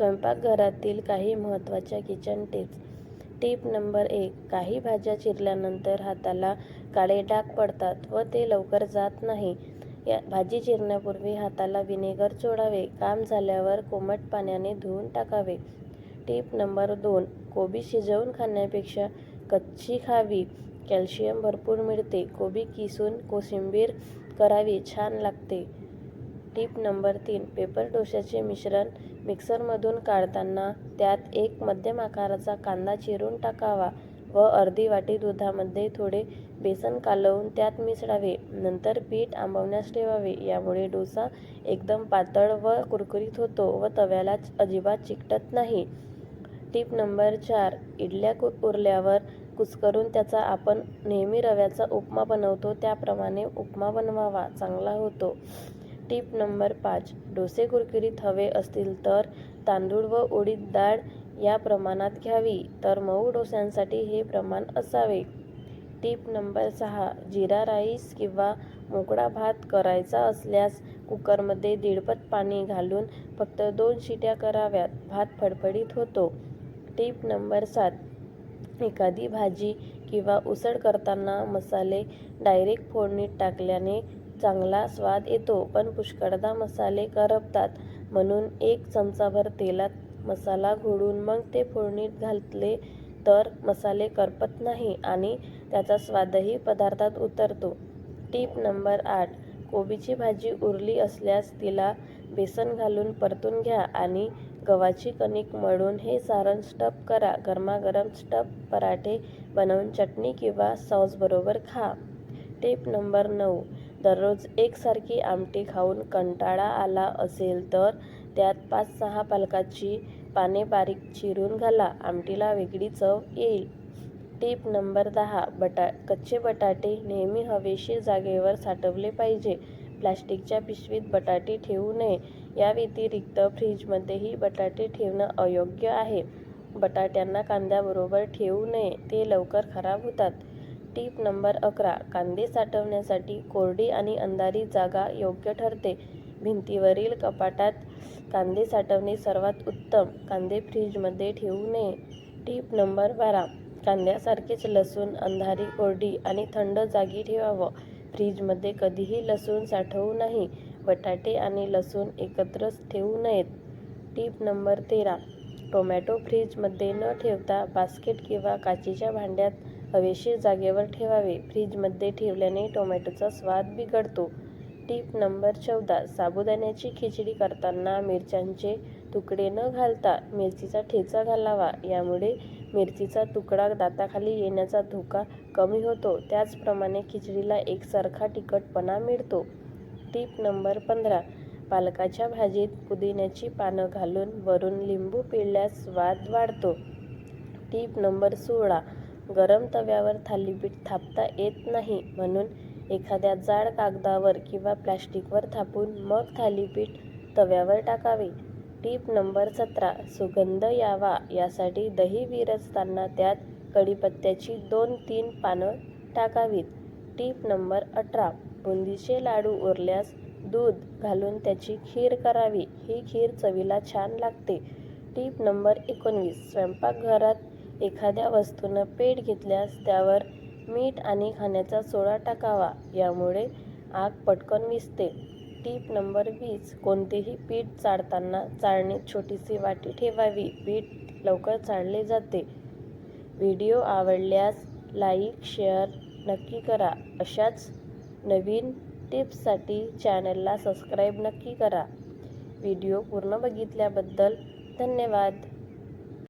स्वयंपाकघरातील काही महत्त्वाच्या किचन टिप्स टीप नंबर एक काही भाज्या चिरल्यानंतर हाताला काळे डाग पडतात व ते लवकर जात नाही. या भाजी चिरण्यापूर्वी हाताला व्हिनेगर चोळावे काम झाल्यावर कोमट पाण्याने धुवून टाकावे. टीप नंबर दोन कोबी शिजवून खाण्यापेक्षा कच्ची खावी. कॅल्शियम भरपूर मिळते कोबी किसून कोशिंबीर करावी छान लागते. टीप नंबर तीन. पेपर डोशाचे मिश्रण मिक्सरमधून काढताना त्यात एक मध्यम आकाराचा कांदा चिरून टाकावा व अर्धी वाटी दुधामध्ये थोडे बेसन कालवून त्यात मिसळावे. नंतर पीठ आंबवण्यास ठेवावे. यामुळे डोसा एकदम पातळ व कुरकुरीत होतो व तव्याला अजिबात चिकटत नाही. टीप नंबर चार. इडल्या कु उरल्यावर कुस्करून त्याचा आपण नेहमी रव्याचा उपमा बनवतो त्याप्रमाणे उपमा बनवावा. चांगला होतो. टीप नंबर पाच. डोसे कुरकुरीत हवे असतील तर तांदूळ व उडीद डाळ या प्रमाणात घ्यावी. तर मऊ डोस्यांसाठी हे प्रमाण असावे. टीप नंबर सहा. जिरा राईस किंवा मोकळा भात करायचा असल्यास कुकरमध्ये दीडपत पाणी घालून फक्त दोन शिट्या कराव्यात. भात फडफडीत होतो. टीप नंबर सात. एखादी भाजी किंवा उसळ करताना मसाले डायरेक्ट फोडणीत टाकल्याने चांगला स्वाद येतो पण पुष्कळदा मसाले करपतात. म्हणून एक चमचाभर तेलात मसाला घोळून मग ते फोडणीत घातले तर मसाले करपत नाही आणि त्याचा स्वादही पदार्थात उतरतो. टीप नंबर आठ. कोबीची भाजी उरली असल्यास तिला बेसन घालून परतून घ्या आणि गव्हाची कणिक मळून हे सारण स्टप करा. गरमागरम स्टप पराठे बनवून चटणी किंवा सॉसबरोबर खा. टीप नंबर नऊ. दररोज एकसारखी आमटी खाऊन कंटाळा आला असेल तर त्यात पाच सहा पालकाची पाने बारीक चिरून घाला. आमटीला वेगळी चव येईल. टीप नंबर दहा. बटा कच्चे बटाटे नेहमी हवेशीर जागेवर साठवले पाहिजे. प्लास्टिकच्या पिशवीत बटाटे ठेवू नये. या व्यतिरिक्त फ्रीजमध्येही बटाटे ठेवणं अयोग्य आहे. बटाट्यांना कांद्याबरोबर ठेवू नये. ते लवकर खराब होतात. टीप नंबर अकरा कांदे साठवण्यासाठी कोरडी आणि अंधारी जागा योग्य ठरते. भिंतीवरील कपाटात कांदे साठवणे सर्वात उत्तम कांदे फ्रीजमध्ये ठेवू नये. टीप नंबर बारा कांद्यासारखेच लसूण अंधारी कोरडी आणि थंड जागी ठेवावं. फ्रीजमध्ये कधीही लसूण साठवू नाही बटाटे आणि लसूण एकत्र ठेवू नयेत. टीप नंबर तेरा टोमॅटो फ्रीजमध्ये न ठेवता बास्केट किंवा काचेच्या भांड्यात हवेशीर जागेवर ठेवावे. फ्रीजमध्ये ठेवल्याने टोमॅटोचा स्वाद बिघडतो. टीप नंबर चौदा. साबुदाण्याची खिचडी करताना मिरच्यांचे तुकडे न घालता मिरचीचा ठेचा घालावा. यामुळे मिरचीचा तुकडा दाताखाली येण्याचा धोका कमी होतो. त्याचप्रमाणे खिचडीला एकसारखा तिखटपणा मिळतो. टीप नंबर पंधरा. पालकाच्या भाजीत पुदिन्याची पानं घालून वरून लिंबू पिळल्यास स्वाद वाढतो. टीप नंबर सोळा. गरम तव्यावर थालीपीठ थापता येत नाही म्हणून एखाद्या जाड कागदावर किंवा प्लॅस्टिकवर थापून मग थालीपीठ तव्यावर टाकावे. टीप नंबर सतरा सुगंध यावा. यासाठी दही विरजताना त्यात कढीपत्त्याची दोन तीन पानं टाकावीत. टीप नंबर अठरा बुंदीचे लाडू उरल्यास दूध घालून त्याची खीर करावी. ही खीर चवीला छान लागते. टीप नंबर एकोणवीस स्वयंपाकघरात एखाद्या वस्तूनं पेट घेतल्यास त्यावर मीठ आणि खाण्याचा सोडा टाकावा यामुळे आग पटकन विसते. टीप नंबर वीस कोणतेही पीठ चाळताना चाळणीत छोटीशी वाटी ठेवावी. पीठ लवकर चाळले जाते. व्हिडिओ आवडल्यास लाईक शेअर नक्की करा. अशाच नवीन टिप्ससाठी चॅनलला सबस्क्राईब नक्की करा. व्हिडिओ पूर्ण बघितल्याबद्दल धन्यवाद.